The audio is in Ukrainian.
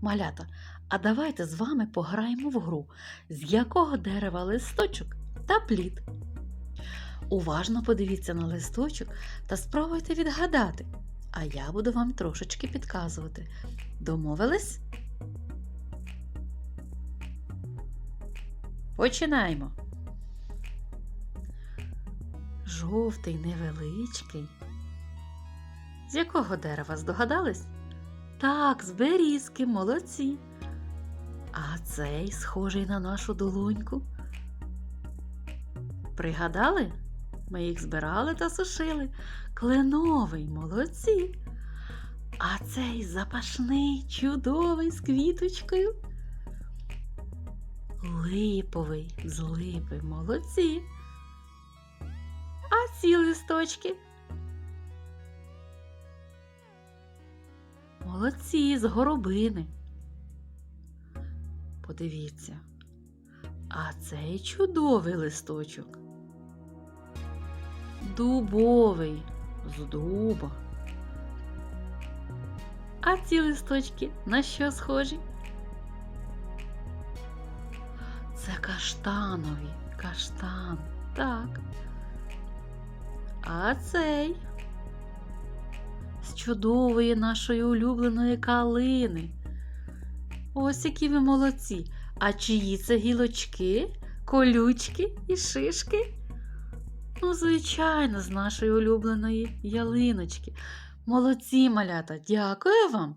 Малята, а давайте з вами пограємо в гру, з якого дерева листочок та плід. Уважно подивіться на листочок та спробуйте відгадати, а я буду вам трошечки підказувати. Домовились? Починаємо. Жовтий невеличкий. З якого дерева здогадались? Так, з берізки, молодці. А цей схожий на нашу долоньку. Пригадали? Ми їх збирали та сушили. Кленовий, молодці. А цей запашний, чудовий з квіточкою. Липовий з липи, молодці. А ці листочки. Молодці з горобини. Подивіться. А цей чудовий листочок. Дубовий з дуба. А ці листочки на що схожі? Це каштанові, каштан, так. А цей чудової нашої улюбленої калини. Ось які ви молодці. А чиї це гілочки, колючки і шишки? Ну, звичайно, з нашої улюбленої ялиночки. Молодці, малята, дякую вам.